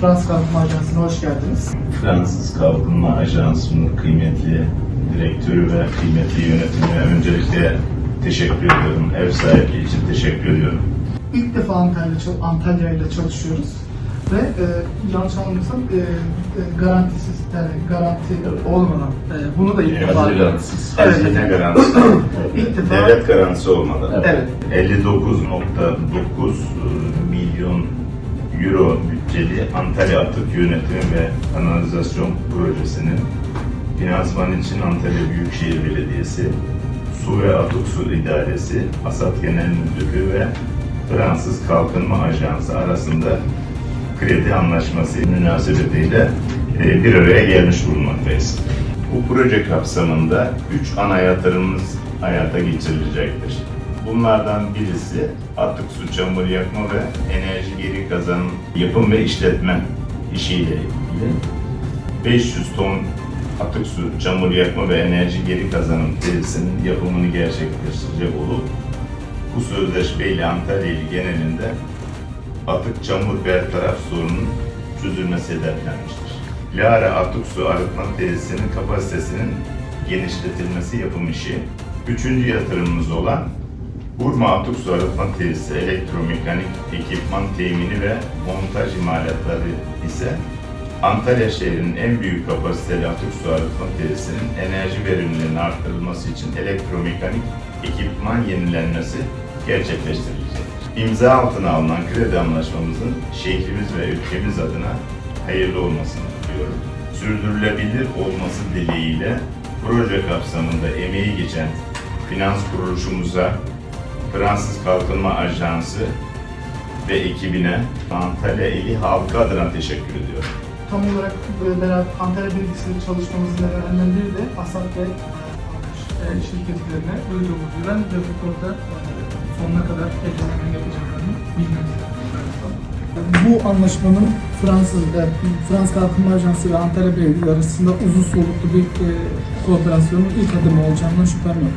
Fransız Kalkınma Ajansı'na hoş geldiniz. Fransız Kalkınma Ajansı'nın kıymetli direktörü ve kıymetli yönetimine öncelikle teşekkür ediyorum. Ev sahipliği için teşekkür ediyorum. İlk defa Antalya, Antalya ile çalışıyoruz. Ve e, yanlış anlamıyorsam e, e, garantisiz, yani garanti olmadan e, bunu da ilk defa... Hazine garantisiz. Evet. Hazine garantisi. İlk defa- Devlet garantisi olmadan. Evet. 59.9 milyon euro bütçeli Antalya Atık Yönetimi ve Kanalizasyon Projesi'nin finansman için Antalya Büyükşehir Belediyesi, Su ve Atık Su İdaresi, ASAD Genel Müdürlüğü ve Fransız Kalkınma Ajansı arasında kredi anlaşması münasebetiyle e, bir araya gelmiş bulunmaktayız. Bu proje kapsamında üç ana yatırımımız hayata geçirilecektir. Bunlardan birisi atık su, çamur yakma ve enerji geri kazanım yapım ve işletme işiyle ilgili. 500 ton atık su, çamur yakma ve enerji geri kazanım tesisinin yapımını gerçekleştirecek olup bu sözleşmeyle Antalya ili genelinde atık çamur bertaraf sorunun çözülmesi hedeflenmiştir. Lara Atık Su Arıtma Tesisinin kapasitesinin genişletilmesi yapım işi. Üçüncü yatırımımız olan Burma Atık Su Arıtma Tesisi elektromekanik ekipman temini ve montaj imalatları ise Antalya şehrinin en büyük kapasiteli atık su arıtma tesisinin enerji verimliliğinin arttırılması için elektromekanik ekipman yenilenmesi gerçekleştirilecektir. İmza altına alınan kredi anlaşmamızın şehrimiz ve ülkemiz adına hayırlı olmasını diliyorum. Sürdürülebilir olması dileğiyle proje kapsamında emeği geçen finans kuruluşumuza, Fransız Kalkınma Ajansı ve ekibine Antalya ili halkı adına teşekkür ediyorum. Tam olarak e, beraber Antalya Belediyesi'nde çalışmamızın nedenlerinden biri de ASAP ve şirketlerine duyduğumuz güven ve bu konuda e, sonuna kadar ellerinden yapacaklarını bilmemiz Bu anlaşmanın Fransız, e, Fransız Kalkınma Ajansı ve Antalya Belediyesi arasında uzun soluklu bir e, kooperasyonun ilk adımı olacağından şüphem yok.